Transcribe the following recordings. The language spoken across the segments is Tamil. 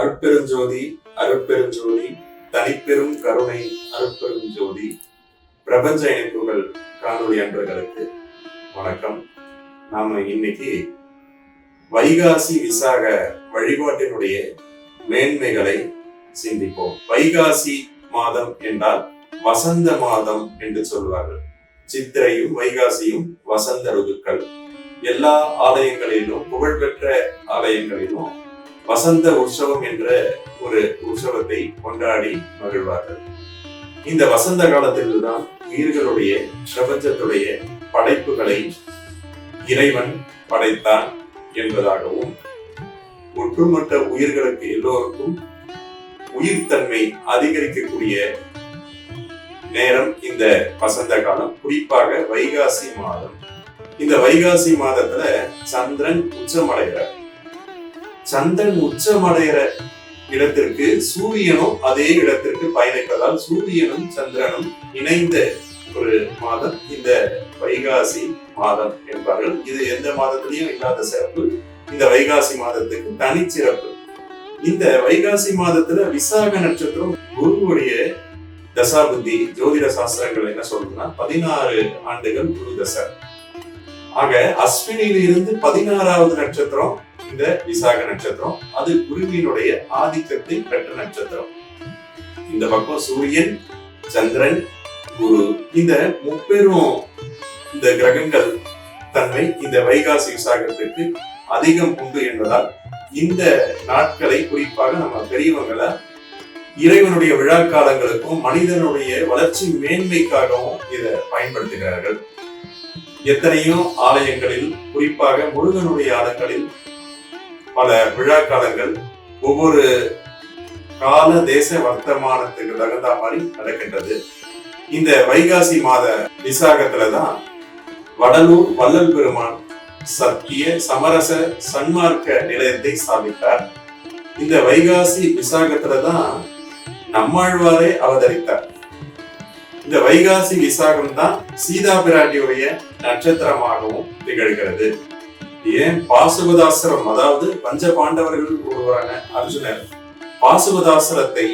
அருட்பெருஞ்சோதி அருட்பெருஞ்சோதி தனிப்பெரும் கருணை அருட்பெருஞ்சோதி. பிரபஞ்ச இணைப்புகள் காணொலி அன்பர்களுக்கு வணக்கம். நாம இன்னைக்கு வைகாசி விசாக வழிபாட்டினுடைய மேன்மைகளை சிந்திப்போம். வைகாசி மாதம் என்றால் வசந்த மாதம் என்று சொல்வார்கள் சித்திரையும் வைகாசியும் வசந்த ருதுக்கள். எல்லா ஆலயங்களிலும் புகழ்பெற்ற ஆலயங்களிலும் வசந்த உற்சவம் என்ற ஒரு உற்சவத்தை கொண்டாடி மகிழ்வார்கள். இந்த வசந்த காலத்தில்தான் உயிர்களுடைய பிரபஞ்சத்துடைய படைப்புகளை இறைவன் படைத்தான் என்பதாகவும் ஒட்டுமொத்த உயிர்களுக்கு எல்லோருக்கும் உயிர்த்தன்மை அதிகரிக்கக்கூடிய நேரம் இந்த வசந்த காலம். குறிப்பாக வைகாசி மாதம். இந்த வைகாசி மாதத்துல சந்திரன் உச்சமடைகிறார். சந்திரன் உச்சமடைகிற இடத்திற்கு சூரியனும் அதே இடத்திற்கு பயணிப்பதால் சூரியனும் சந்திரனும் இணைந்த ஒரு மாதம் இந்த வைகாசி மாதம் என்பார்கள். இது எந்த மாதத்திலையும் இல்லாத சிறப்பு. இந்த வைகாசி மாதத்துக்கு தனிச்சிறப்பு. இந்த வைகாசி மாதத்துல விசாக நட்சத்திரம் குருவுடைய தசாபுத்தி ஜோதிட சாஸ்திரங்கள் என்ன சொல்றதுன்னா பதினாறு ஆண்டுகள் குரு தசை. ஆக அஸ்வினியில இருந்து பதினாறாவது நட்சத்திரம் இந்த விசாக நட்சத்திரம் அது குருவியினுடைய ஆதிக்கத்தை பெற்ற நட்சத்திரம். இந்த பக்கம் சூரியன் சந்திரன் குரு இந்த முப்பெரும் இந்த கிரகங்கள் தன்மை இந்த வைகாசி விசாகத்திற்கு அதிகம் உண்டு என்பதால் இந்த நாட்களை குறிப்பாக நம்ம பெரியவங்களை இறைவனுடைய விழா காலங்களுக்கும் மனிதனுடைய வளர்ச்சி மேன்மைக்காகவும் இதை பயன்படுத்துகிறார்கள். எத்தனையோ ஆலயங்களில் குறிப்பாக முருகனுடைய ஆலயங்களில் பல விழா காலங்கள் ஒவ்வொரு கால தேச வர்த்தமானத்துக்கு தகுந்த மாதிரி நடக்கின்றது. இந்த வைகாசி மாத விசாகத்துல தான் வடலூர் வள்ளல் பெருமான் சத்திய சமரச சன்மார்க்க நிலையத்தை ஸ்தாபித்தார். இந்த வைகாசி விசாகத்துல தான் நம்மாழ்வாரே அவதரித்தார். இந்த வைகாசி விசாகம் தான் சீதா பிராட்டியுடைய நட்சத்திரமாகவும் திகழ்கிறது. ஏன் பாசுபதாசிரம் அதாவது பஞ்ச பாண்டவர்கள் ஒருவரான அர்ஜுனர் பாசுபதாசிரத்தை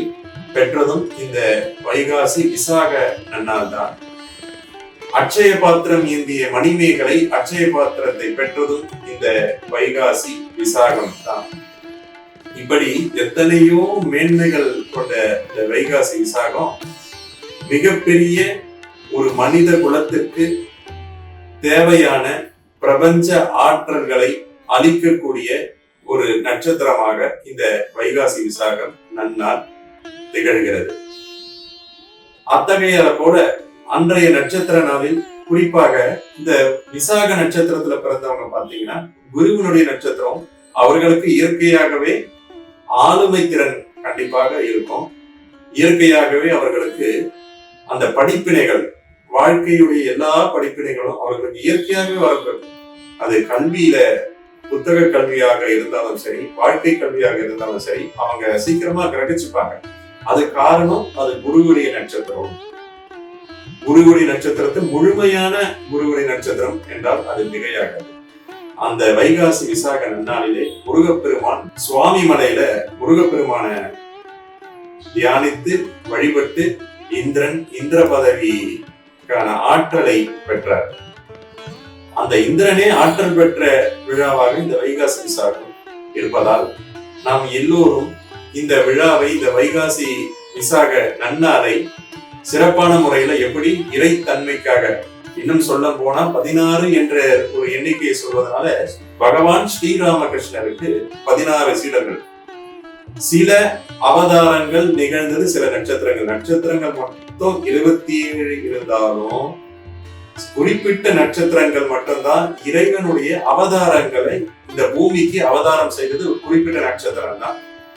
பெற்றதும் இந்த வைகாசி விசாக நன்னால் தான் அட்சய பாத்திரம் ஏந்திய மணிமேகலை அட்சய பாத்திரத்தை பெற்றதும் இந்த வைகாசி விசாகம் தான் இப்படி எத்தனையோ மேன்மைகள் கொண்ட இந்த வைகாசி விசாகம் மிகப்பெரிய ஒரு மனித குலத்திற்கு தேவையான பிரபஞ்ச ஆற்றல்களை அளிக்கக்கூடிய ஒரு நட்சத்திரமாக இந்த வைகாசி விசாகம் நன்னால் திகழ்கிறது. அத்தகைய கூட அன்றைய நட்சத்திர நாளில் குறிப்பாக இந்த விசாக நட்சத்திரத்துல பிறந்தவங்க பாத்தீங்கன்னா குருவினுடைய நட்சத்திரம் அவர்களுக்கு இயற்கையாகவே ஆளுமை திறன் கண்டிப்பாக இருக்கும். இயற்கையாகவே அவர்களுக்கு அந்த படிப்பினைகள் வாழ்க்கையுடைய எல்லா படிப்பினைகளும் அவர்களுக்கு இயற்கையாகவே வரப்படும் அது கல்வியில புத்தக கல்வியாக இருந்தாலும் சரி வாழ்க்கை கல்வியாக இருந்தாலும் சரி அவங்க சீக்கிரமா கிரகிச்சுப்பாங்க. அது காரணம் அது குருவுடைய நட்சத்திரம். குருவுடைய நட்சத்திரத்தை முழுமையான குருவுடைய நட்சத்திரம் என்றால் அது மிகையாகாது. அந்த வைகாசி விசாக நன்னாளிலே முருகப்பெருமான் சுவாமி மலையில முருகப்பெருமான தியானித்து வழிபட்டு இந்திரன் இந்திர பதவிக்கான ஆற்றலை பெற்றார். அந்த இந்திரனே ஆற்றல் பெற்ற விழாவாக இந்த வைகாசி விசாகம் இருப்பதால் நாம் எல்லோரும் இந்த விழாவை இந்த வைகாசி விசாக நன்னாரை சிறப்பான முறையில எப்படி இறைத்தன்மைக்காக இன்னும் சொல்ல போனா பதினாறு என்ற ஒரு எண்ணிக்கையை சொல்வதனால பகவான் ஸ்ரீராமகிருஷ்ணருக்கு பதினாறு சீடர்கள். சில அவதாரங்கள் நிகழ்ந்தது சில நட்சத்திரங்கள். நட்சத்திரங்கள் மொத்தம் இருபத்தி ஏழு இருந்தாலும் குறிப்பிட்ட நட்சத்திரங்கள் மட்டும்தான் இறைவனுடைய அவதாரங்களை இந்த பூமிக்கு அவதாரம் செய்தது ஒரு குறிப்பிட்ட நட்சத்திரம் தான்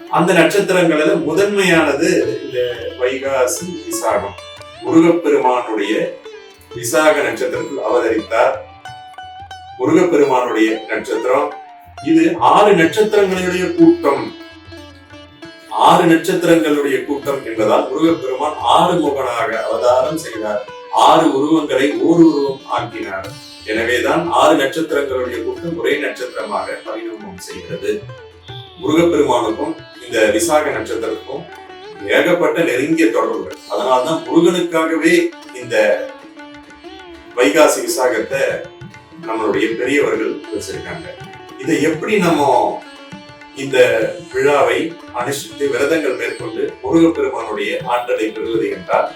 அந்த நட்சத்திரங்களில் முதன்மையானது இந்த வைகாசி விசாகம். முருகப்பெருமானுடைய விசாக நட்சத்திரத்தில் அவதரித்தார். முருகப்பெருமானுடைய நட்சத்திரம். இது ஆறு நட்சத்திரங்களுடைய கூட்டம். ஆறு நட்சத்திரங்களுடைய கூட்டம் என்பதால் முருகப்பெருமான் ஆறு முகனாக அவதாரம் செய்தார். ஆறு உருவங்களை ஓர் உருவம் ஆக்கினார். எனவேதான் ஆறு நட்சத்திரங்களுடைய கூட்டம் ஒரே நட்சத்திரமாக பரிணாமம் செய்கிறது. முருகப்பெருமானுக்கும் இந்த விசாக நட்சத்திரத்துக்கும் ஏகப்பட்ட நெருங்கிய தொடர்புகள். அதனால்தான் முருகனுக்காகவே இந்த வைகாசி விசாகத்தை நம்மளுடைய பெரியவர்கள் வச்சிருக்காங்க. இதை எப்படி நம்ம இந்த விழாவை அனுஷ்டித்து விரதங்கள் மேற்கொண்டு முருகப்பெருமானுடைய ஆற்றலை பெறுவது என்றால்